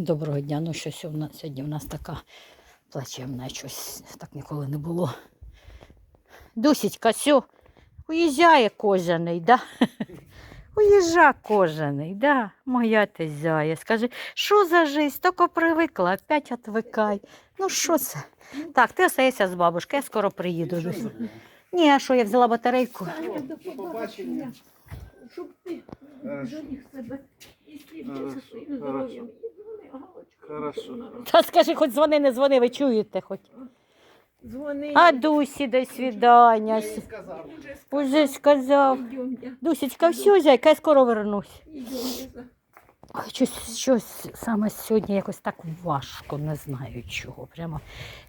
Доброго дня. Ну щось у нас сьогодні у нас така плачевна, щось так ніколи не було. Дусічка, сьо, уїжджає кожаний, да? Уїжджа кожаний, да, моя ти зяє. Скажи, що за жизнь? Тільки привикла, опять отвикай. Ну що це? Так, ти остаєшся з бабушкою, я скоро приїду. Дусь. Ні, а що, я взяла батарейку? Щоб ти себе і слідчи. Хорошо. Та скажи, хоч дзвони, не дзвони, ви чуєте хоч. Дзвони. А Дусі, до свидання. Я їй сказав. Уже сказав. Йдемте, Дусечка, все, зайка, я скоро вернусь. йдемте. Ой, щось, щось саме сьогодні якось так важко, не знаю чого. Прямо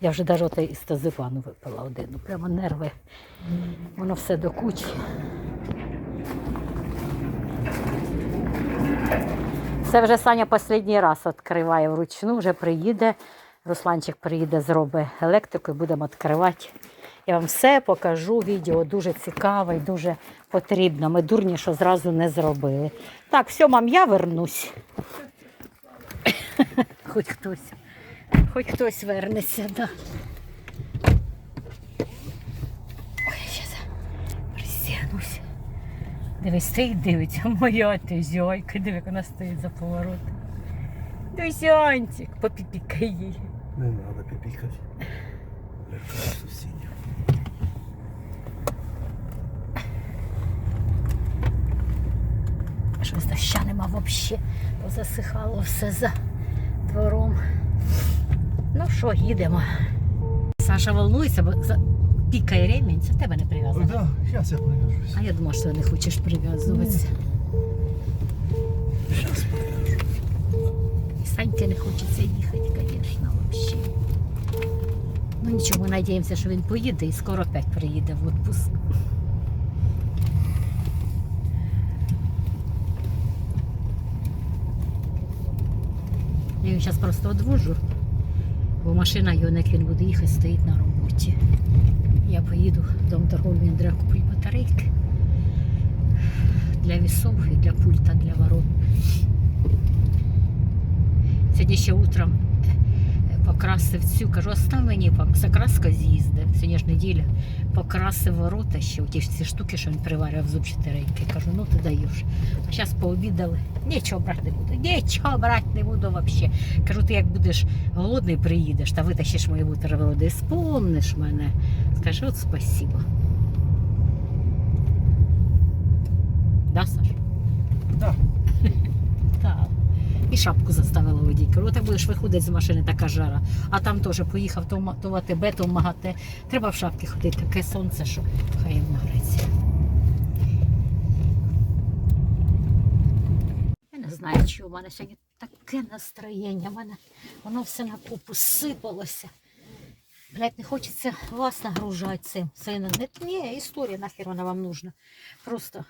я вже навіть із тазивану випила один. Ну, прямо нерви. Воно все до кучі. Це вже Саня останній раз відкриває вручну, вже приїде. Русланчик приїде, зробить електрику і будемо відкривати. Я вам все покажу. Відео дуже цікаве і дуже потрібно. Ми дурні, що зразу не зробили. Так, все, мам, я вернусь. Хоч хтось, хоч хтось вернеться, да. Ой, я зараз присягнусь. Дивись, стоїть, дивиться, моя ти зяйка, диви, як вона стоїть за поворотом. Дусянчик, попіпікай їй. Не треба піпікати. Лякає сусідів. Щось доща нема взагалі. Позасихало все за двором. Ну що, їдемо. Саша волнується, бо пікає ремінь, це в тебе не прив'язано. Так, зараз я прив'яжусь. А я думала, що ти не хочеш прив'язуватися. Зараз прив'яжу. І Саньки не хочеться їхати, звісно, взагалі. Ну нічого, ми надіємося, що він поїде і скоро опять приїде в відпуск. Я його зараз просто одвожу, бо машина його, як він буде їхати, стоїть на роботі. Я поїду в дом торговлі Андрея куплю батарейки для весов і для пульта, для ворот. Сьогодні ще утром е, покрасив цю, кажу, остав мені закраска з'їзде, сьогодні ж неділя, покрасив ворота ще, ті ж ці штуки, що він приварював зубчаті рейки. Кажу, ну ти даєш. А зараз пообідали, нічого брати не буду, нічого брати не буду взагалі. Кажу, ти як будеш голодний, приїдеш та витащиш мої бутерброди, і спомниш мене. Скажи, от спасибо. Да, Саш? Да. Так. І шапку заставила водій. Кажу, так будеш виходити з машини, така жара. А там теж поїхав то, в то в АТБ, то в МАГАТЕ. Треба в шапці ходити, таке сонце, що хай їм нагреться. Я не знаю, чи у мене сьогодні таке настроєння. У мене воно все на купу сипалося. Блять, не хочеться вас нагружати цим. Сина. Не, історія нахер вона вам нужна. Просто.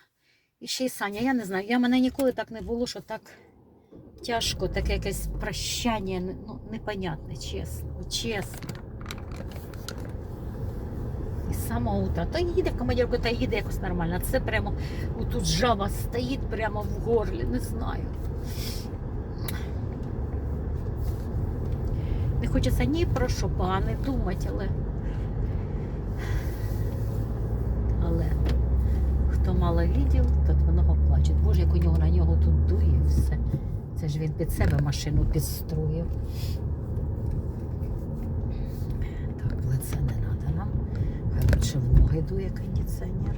І ще й Саня, я не знаю, я мене ніколи так не було, що так тяжко, таке якесь прощання, ну, непонятне, чесно, чесно. І самого утра. То їде в командірку, та їде якось нормально. Це прямо тут жаба стоїть прямо в горлі, не знаю. Не хочеться ні про що погане думати, але. Але хто мало відділ, тот воно плаче. Боже, як у нього на нього тут дує все. Це ж він під себе машину підстроїв. Так, в лице не треба нам. Хай лучше в ноги дує кондиціонер.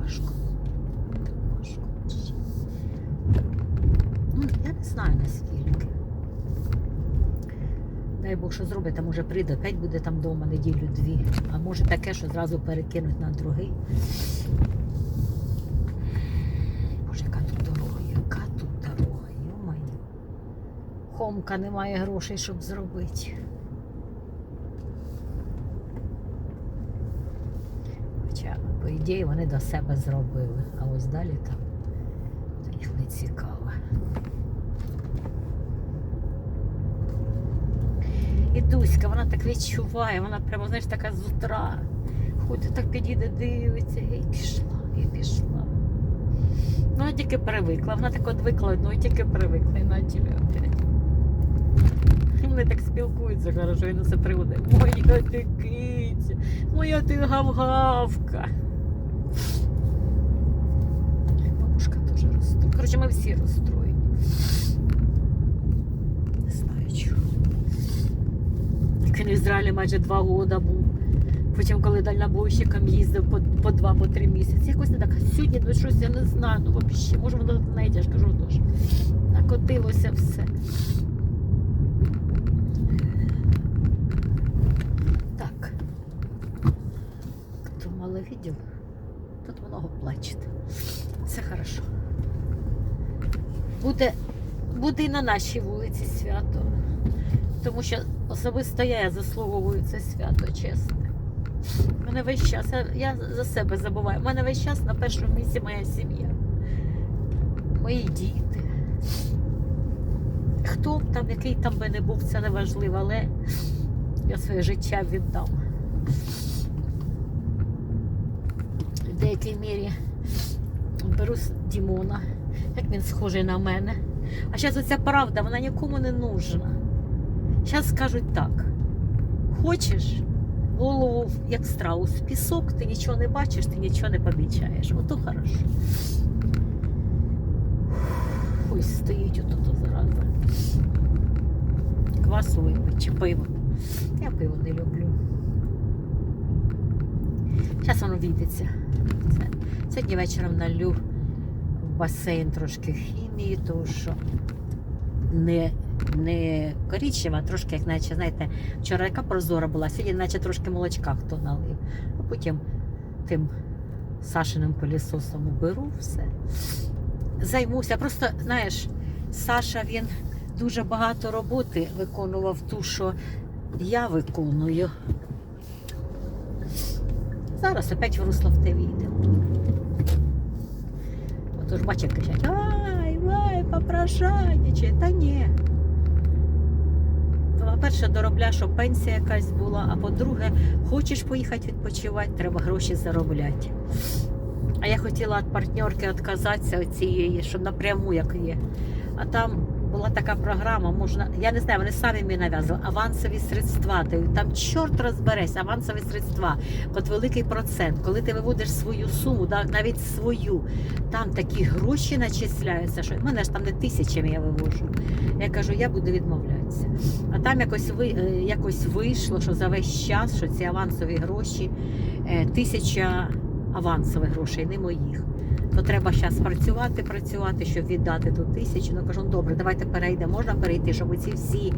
Важко. Важко. Ну, я не знаю наскільки. Дай Бог, що зробить, там уже прийде, опять буде там вдома неділю-дві. А може таке, що зразу перекинуть на другий. Боже, яка тут дорога, яка тут дорога, йомаю. Хомка немає грошей, щоб зробити. Хоча, по ідеї, вони до себе зробили. А ось далі там їх не цікаво. І Дуська, вона так відчуває, вона прямо, знаєш, така з утра. Ходить, так підійде, дивиться, і пішла, і пішла. Ну, вона тільки привикла. Вона так одвикла, ну і тільки привикла. І на опять. Вони так спілкуються, хорошо, і на це приводи. Моя ти киця, моя ти гавгавка. Бабушка теж розстроєна. Коротше, ми всі розстроєні. Не знаю чого. Як він в Ізраїлі майже два роки був. Потім, коли дальнобойщиком їздив по, по два, по три місяці. Якось не так. Сьогодні ну, щось я не знаю. Ну, взагалі, може воно знаєте, я кажу, тож. Накотилося все. Так. Хто мало видів, тут много плачет. Все хорошо. Буде, буде і на нашій вулиці свято. Тому що особисто я, заслуговую це свято, чесно. У мене весь час, я, я за себе забуваю. У мене весь час на першому місці моя сім'я. Мої діти. Хто б там, який там би не був, це не важливо, але я своє життя віддам. В деякій мірі беру Дімона, як він схожий на мене. А зараз оця правда, вона нікому не нужна. Зараз скажуть так: хочеш голову як страус пісок, ти нічого не бачиш, ти нічого не помічаєш. Ото хорошо. Ой, стоїть ото зараза. Квасу чи пиво. Я пиво не люблю. Зараз воно війдеться. Сьогодні вечором налю в басейн трошки хімії, тому що не, не корічнева, а трошки, як наче, знаєте, вчора яка прозора була, сьогодні наче трошки молочка хто налив. А потім тим Сашиним пилісосом уберу все. Займуся. Просто, знаєш, Саша він дуже багато роботи виконував ту, що я виконую. Зараз опять в русло в те відео. Отож, бачить, кричать, ай, вай, попрошайничай. Та ні. По-перше, доробля, щоб пенсія якась була, а по-друге, хочеш поїхати відпочивати, треба гроші заробляти. А я хотіла від партнерки відказатися від цієї, що напряму як є. А там була така програма, можна, я не знаю, вони самі мені нав'язували, авансові средства. Ти- Там чорт розбеres, авансові средства, от великий процент. Коли ти виводиш свою суму, да, навіть свою, там такі гроші начисляються, що в мене ж там не тисячами я вивожу. Я кажу, я буду відмовлятися. А там якось ви, е, якось вийшло, що за весь час, що ці авансові гроші, е, тисяча авансових грошей, не моїх. То треба зараз працювати, працювати, щоб віддати ту тисячу. Ну кажу, ну добре, давайте перейдемо. Можна перейти, щоб ці всі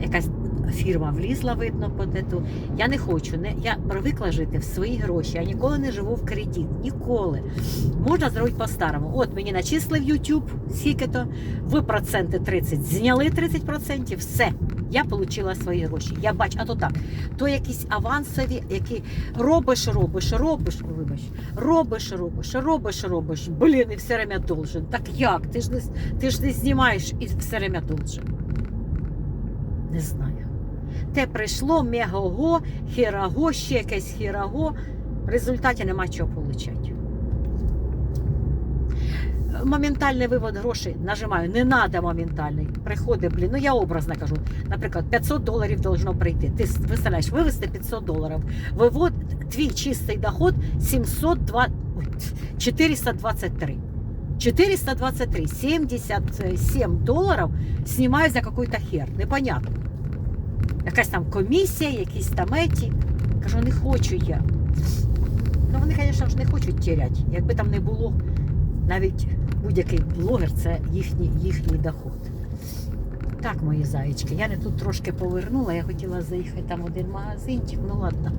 якась фірма влізла, видно, по тету. Я не хочу. Не, я привикла жити в свої гроші. Я ніколи не живу в кредит. Ніколи. Можна зробити по-старому. От мені начислив YouTube, скільки то, ви проценти 30, зняли 30%, все. Я отримала свої гроші. Я бачу, а то так, то якісь авансові, які робиш, робиш, робиш, вибач, робиш, робиш, робиш, робиш. Блін, і все время должен. Так як? Ти ж не, ти ж не знімаєш і все время должен. Не знаю. Те прийшло мегаго, хіраго, ще якесь хіраго. В результаті нема чого отримати. Моментальний вивод грошей нажимаю, не треба моментальний. Приходить, блін, ну я образно кажу. Наприклад, 500 доларів должно прийти. Ти виставляєш вивести 500 доларів. Вивод, твій чистий доход 702, 423. 423, 77 доларів знімають за какой-то хер. Непонятно. Якась там комісія, якісь там еті. Кажу, не хочу я. Ну вони, звісно ж, не хочуть тіряти. Якби там не було навіть будь-який блогер це їхній, їхній доход. Так, мої заєчки, я не тут трошки повернула, я хотіла заїхати там один магазинчик. Ну ладно,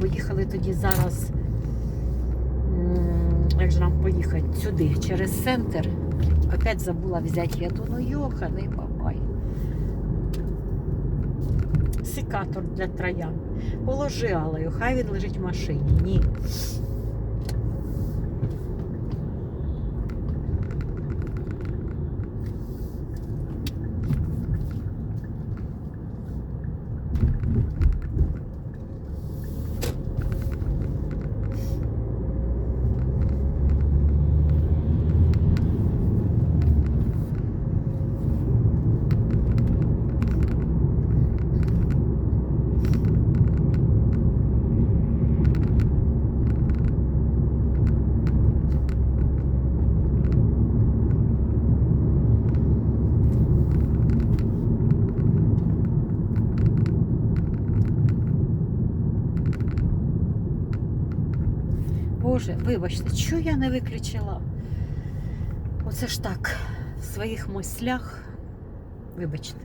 поїхали тоді зараз. Як же нам поїхати сюди, через центр. Опять забула взяти яду, ну йоханий бабай. Секатор для троян. Положи алею, хай він лежить в машині. Ні. Боже, вибачте, що я не виключила? Оце ж так, в своїх мислях. Вибачте.